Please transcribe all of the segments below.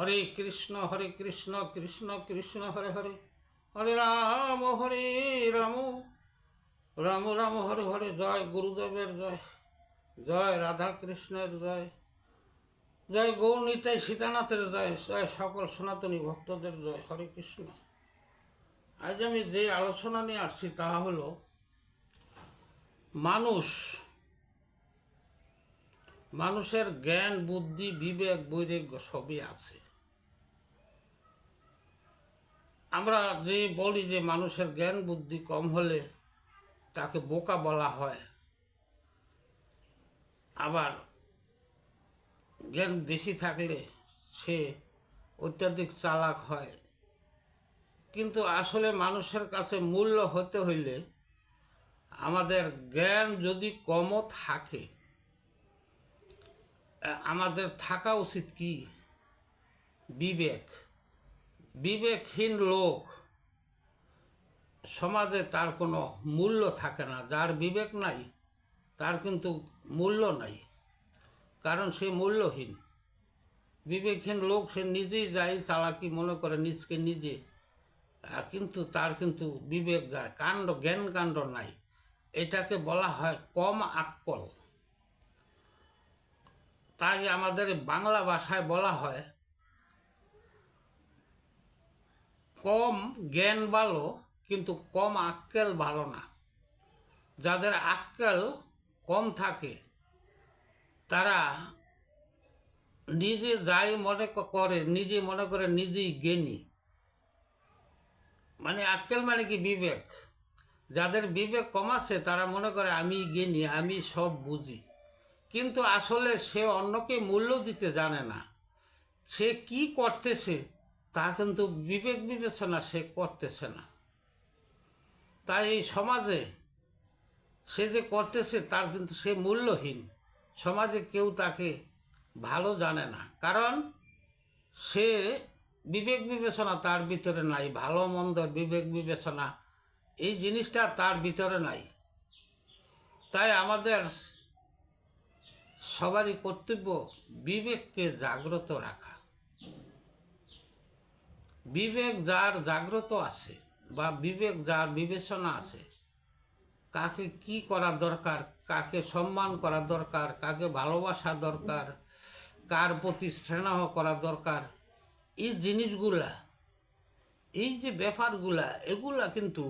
হরে কৃষ্ণ হরে কৃষ্ণ কৃষ্ণ কৃষ্ণ, হরে হরে। হরে রাম হরে রাম। রাম রাম, হরে হরে। জয় গুরুদেবের জয়। জয় রাধা কৃষ্ণের জয়। জয় গৌরনীতাই সীতানাথের জয়। জয় সকল সনাতনী ভক্তদের জয়। হরে কৃষ্ণ। আজ আমি যে আলোচনা নিয়ে আসছি তা হলো, মানুষ, মানুষের জ্ঞান, বুদ্ধি, বিবেক, বৈরাগ্য সবই আছে। আমরা যে বলি যে মানুষের জ্ঞান বুদ্ধি কম হলে তাকে বোকা বলা হয়। আবার জ্ঞান বেশি থাকলে সে অত্যাধিক চালাক হয়। কিন্তু আসলে মানুষের কাছে মূল্য হতে হইলে আমাদের জ্ঞান যদি কমও থাকে আমাদের থাকা উচিত কি? বিবেক। বিবেকহীন লোক সমাজে তার কোনো মূল্য থাকে না। যার বিবেক নাই, তার কিন্তু মূল্য নাই, কারণ সে মূল্যহীন। বিবেকহীন লোক সে নিজেই যাই চালাকি মনে করে নিজকে নিজে কিন্তু তার কিন্তু বিবেক কাণ্ড, জ্ঞান কাণ্ড নাই। এটাকে বলা হয় কম আক্কল। তাই আমাদের বাংলা ভাষায় বলা হয় কম জ্ঞান ভালো, কিন্তু কম আক্কেল ভালো না। যাদের আক্কেল কম থাকে, তারা নিজে যাই মনে করে, নিজে মনে করে নিজেই জ্ঞানী। মানে আক্কেল মানে কি? বিবেক। যাদের বিবেক কম আছে, তারা মনে করে, আমি জ্ঞানী, আমি সব বুঝি। কিন্তু আসলে সে অন্যকে মূল্য দিতে জানে না। সে কি করতেছে তা কিন্তু বিবেক বিবেচনা সে করতেছে না। তাই এই সমাজে সে যে করতেছে তার কিন্তু সে মূল্যহীন। সমাজে কেউ তাকে ভালো জানে না। কারণ সে বিবেক বিবেচনা তার ভিতরে নাই, ভালো মন্দ বিবেক বিবেচনা এই জিনিসটা তার ভিতরে নাই। তাই আমাদের সবারই কর্তব্য বিবেককে জাগ্রত রাখা। বিবেক যার জাগ্রত আছে বা বিবেক যার বিবেচনা আছে, কাকে কি করা দরকার, কাকে সম্মান করা দরকার, কাকে ভালোবাসা দরকার, কার প্রতি স্নেহ করা দরকার, এই জিনিসগুলা, এই যে ব্যাপারগুলা, এগুলা কিন্তু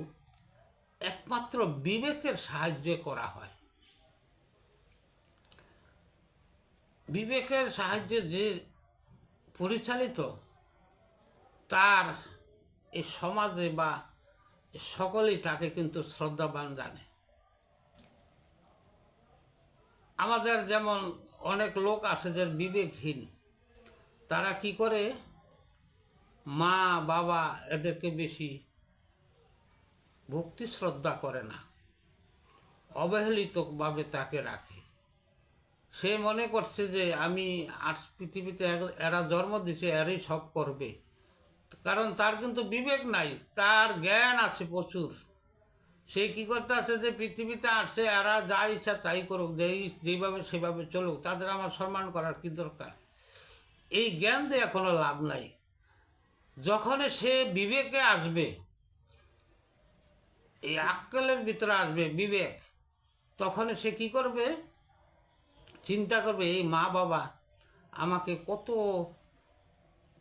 একমাত্র বিবেকের সাহায্যে করা হয়। বিবেকের সাহায্যে যে পরিচালিত তার এই সমাজে বা সকলেই তাকে কিন্তু শ্রদ্ধাবান জানে। আমাদের যেমন অনেক লোক আছে যে বিবেকহীন, তারা কি করে? মা, বাবা এদেরকে বেশি ভক্তি শ্রদ্ধা করে না। অবহেলিতভাবে তাকে রাখে। সে মনে করছে যে আমি আজ পৃথিবীতে এরা জন্ম দিছে, এরই সব করবে। কারণ তার কিন্তু বিবেক নাই, তার জ্ঞান আছে প্রচুর। সে কি করতে আছে যে পৃথিবীতে আসছে এরা যা ইচ্ছা তাই করুক, যেই যেইভাবে সেভাবে চলুক, তাদের আমার সম্মান করার কি দরকার? এই জ্ঞান দিয়ে এখনও লাভ নাই। যখন সে বিবেকে আসবে, এই আক্কেলের ভিতরে আসবে বিবেক তখন সে কি করবে? চিন্তা করবে, এই মা বাবা, আমাকে কত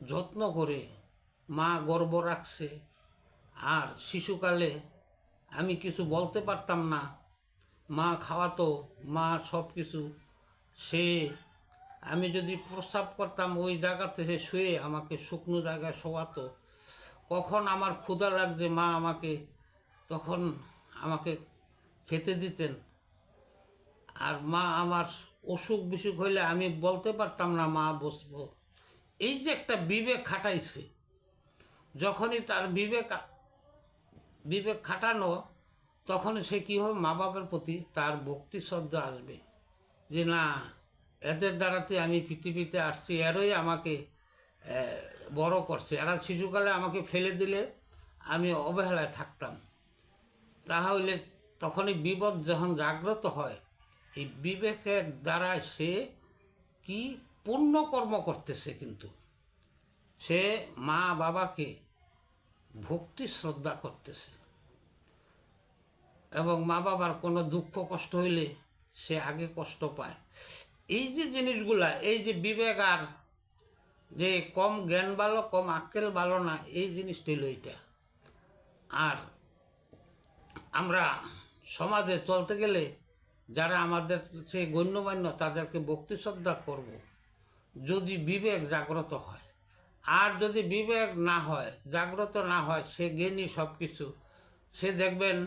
যত্ন করে মা গর্ব রাখছে। আর শিশুকালে আমি কিছু বলতে পারতাম না। মা খাওয়াতো, মা সব কিছু সে, আমি যদি প্রস্রাব করতাম, ওই জায়গাতে সে শুয়ে আমাকে শুকনো জায়গায় শোয়াতো। কখন আমার ক্ষুধা লাগছে, মা আমাকে, তখন আমাকে খেতে দিতেন। আর মা আমার অসুখ বিসুখ হইলে আমি বলতে পারতাম না, মা বসবো। এই যে একটা বিবেক খাটাইছে। যখনই তার বিবেক বিবেক খাটানো তখন সে কী হবে? মা বাবার প্রতি তার ভক্তি শ্রদ্ধা আসবে। যে না, এদের দ্বারাতে আমি পৃথিবীতে আসছি, এরই আমাকে বড় করছে। এরা শিশুকালে আমাকে ফেলে দিলে আমি অবহেলায় থাকতাম। তাহলে তখনই বিপদ যখন জাগ্রত হয়, এই বিবেকের দ্বারা সে কি পুণ্যকর্ম করতেছে কিন্তু। সে মা বাবাকে ভক্তি শ্রদ্ধা করতেছে। এবং মা বাবার কোনো দুঃখ কষ্ট হইলে সে আগে কষ্ট পায়। এই যে জিনিসগুলা, এই যে বিবেক আর যে কম জ্ঞান ভালো, কম আক্কেল ভালো না, এই জিনিসটি হলো এইটা। আর আমরা সমাজে চলতে গেলে যারা আমাদের সে গণ্যমান্য তাদেরকে ভক্তি শ্রদ্ধা করব, যদি বিবেক জাগ্রত হয়। আর যদি বিবেক না হয়, জাগ্রত না হয়, সে জ্ঞানী সব কিছু সে দেখবেন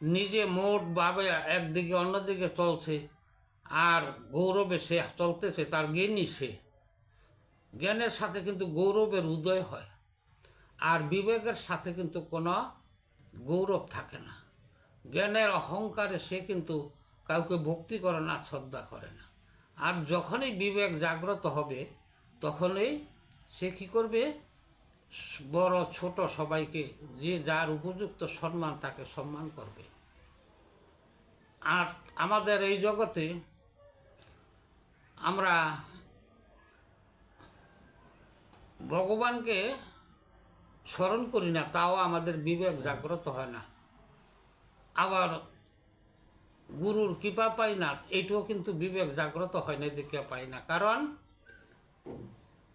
নিজে মোট ভাবে একদিকে অন্যদিকে চলছে, আর গৌরবে সে চলতেছে, তার জ্ঞানী সে। জ্ঞানের সাথে কিন্তু গৌরবের উদয় হয়, আর বিবেকের সাথে কিন্তু কোনো গৌরব থাকে না। জ্ঞানের অহংকারে সে কিন্তু কাউকে ভক্তি করে না, শ্রদ্ধা করে না। আর যখনই বিবেক জাগ্রত হবে, তখনই সে কী করবে? বড়, ছোট সবাইকে যে যার উপযুক্ত সম্মান তাকে সম্মান করবে। আর আমাদের এই জগতে আমরা ভগবানকে স্মরণ করি না, তাও আমাদের বিবেক জাগ্রত হয় না। আবার গুরুর কৃপা পাই না এইটাও কিন্তু বিবেক জাগ্রত হয় না দেখে পাই না। কারণ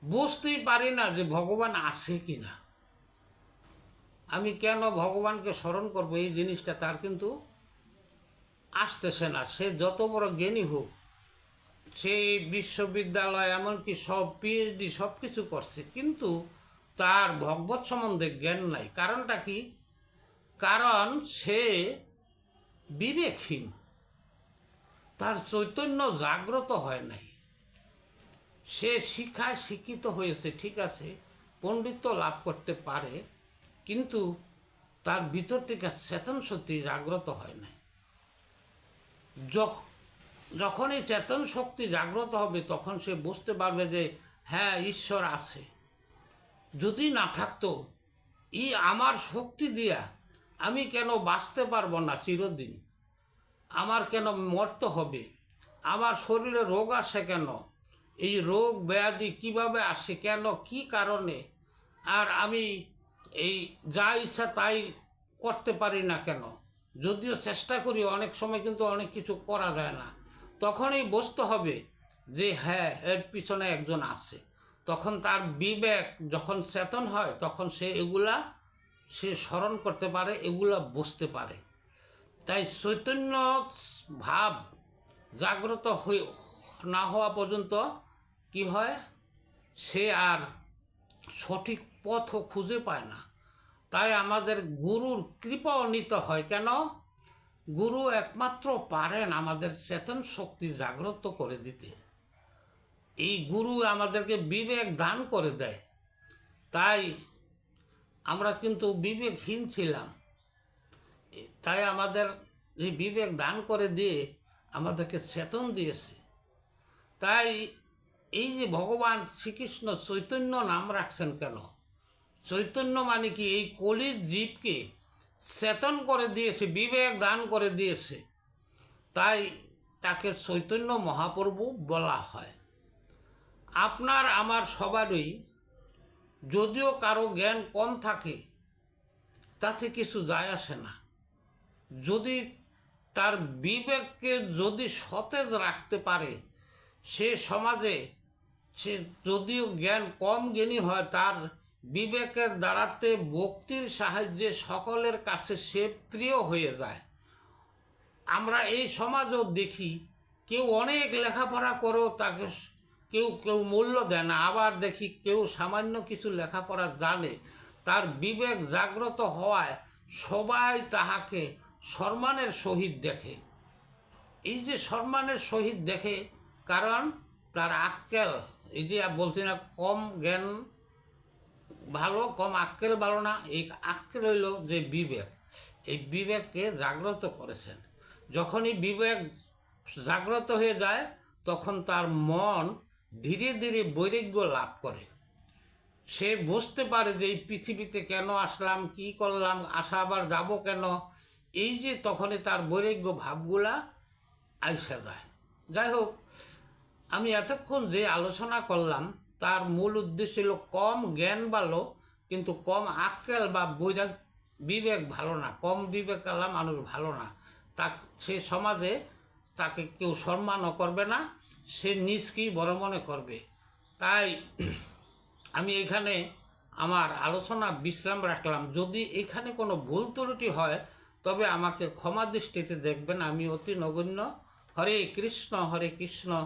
বুঝতেই পারি না যে ভগবান আসে কি না আমি কেন ভগবানকে স্মরণ করব? এই জিনিসটা তার কিন্তু আসতেছে না। সে যত বড় জ্ঞানী হোক সেই বিশ্ববিদ্যালয়, এমনকি সব পিএইচডি সব কিছু করছে, কিন্তু তার ভগবত সম্বন্ধে জ্ঞান নাই। কারণটা কি? কারণ সে বিবেকহীন। তার চৈতন্য জাগ্রত হয় নাই। সে শিক্ষায় শিক্ষিত হয়েছে, ঠিক আছে পণ্ডিত্য লাভ করতে পারে, কিন্তু তার ভিতর থেকে চেতন শক্তি জাগ্রত হয় নাই যখন যখনই চেতন শক্তি জাগ্রত হবে, তখন সে বুঝতে পারবে যে হ্যাঁ ঈশ্বর আছে। যদি না থাকতো, ই আমার শক্তি দিয়া আমি কেন বাঁচতে পারব না চিরদিন? আমার কেন মরতে হবে? আমার শরীরে রোগ আসে কেন? এই রোগ ব্যাধি কীভাবে আসে, কেন, কি কারণে? আর আমি এই যা ইচ্ছা তাই করতে পারি না কেন? যদিও চেষ্টা করি, অনেক সময় কিন্তু অনেক কিছু করা যায় না। তখনই বুঝতে হবে যে হ্যাঁ এর পিছনে একজন আছে। তখন তার বিবেক যখন চেতন হয়, তখন সে এগুলা সে স্মরণ করতে পারে, এগুলা বুঝতে পারে। তাই চৈতন্য ভাব জাগ্রত হয়ে না হওয়া পর্যন্ত কি হয়? সে আর সঠিক পথও খুঁজে পায় না। তাই আমাদের গুরুর কৃপাও নিতে হয় কেন? গুরু একমাত্র পারেন আমাদের চেতন শক্তি জাগ্রত করে দিতে। এই গুরু আমাদেরকে বিবেক দান করে দেয়। তাই আমরা কিন্তু বিবেকহীন ছিলাম। তাই আমাদের এই বিবেক দান করে দিয়ে আমাদেরকে চেতন দিয়েছে। তাই এই যে ভগবান শ্রীকৃষ্ণ চৈতন্য নাম রাখছেন কেন? চৈতন্য মানে কি? এই কলির জীবকে চেতন করে দিয়েছে, বিবেক দান করে দিয়েছে। তাই তাকে চৈতন্য মহাপ্রভু বলা হয়। আপনার, আমার সবারই যদিও কারও জ্ঞান কম থাকে, তাতে কিছু যায় আসে না। যদি তার বিবেককে যদি সতেজ রাখতে পারে, সে সমাজে সে যদিও জ্ঞান কম জ্ঞানী হয়, তার বিবেকের দ্বারাতে ভক্তির সাহায্যে সকলের কাছে সে প্রিয় হয়ে যায়। আমরা এই সমাজও দেখি, কেউ অনেক লেখাপড়া করেও তাকে কেউ কেউ মূল্য দেয় না। আবার দেখি কেউ সামান্য কিছু লেখাপড়া জানে, তার বিবেক জাগ্রত হওয়ায় সবাই তাহাকে সম্মানের সহিত দেখে। এই যে সম্মানের সহিত দেখে, কারণ তার আক্কেল এই যে বলছি না, কম জ্ঞান ভালো, কম আক্কেল ভালো না, এই আক্কেল হইল যে বিবেক। এই বিবেককে জাগ্রত করেছেন। যখনই বিবেক জাগ্রত হয়ে যায়, তখন তার মন ধীরে ধীরে বৈরাগ্য লাভ করে। সে বুঝতে পারে যে এই পৃথিবীতে কেন আসলাম, কি করলাম আসা আবার যাব কেন? এই যে তখনই তার বৈরাগ্য ভাবগুলা আইসা যায়। যাই হোক আমি এতক্ষণ যে আলোচনা করলাম, তার মূল উদ্দেশ্য ছিল কম জ্ঞান ভালো, কিন্তু কম আক্কেল বা বৈরাগ বিবেক ভালো না। কম বিবেক আলা মানুষ ভালো না। তা সে সমাজে তাকে কেউ সম্মানও করবে না, সে নিজকেই বড় মনে করবে? তাই আমি এখানে আমার আলোচনা বিশ্রাম রাখলাম। যদি এখানে কোনো ভুল ত্রুটি হয়, তবে আমাকে ক্ষমা দৃষ্টিতে দেখবেন। আমি অতি নগণ্য। হরে কৃষ্ণ হরে কৃষ্ণ।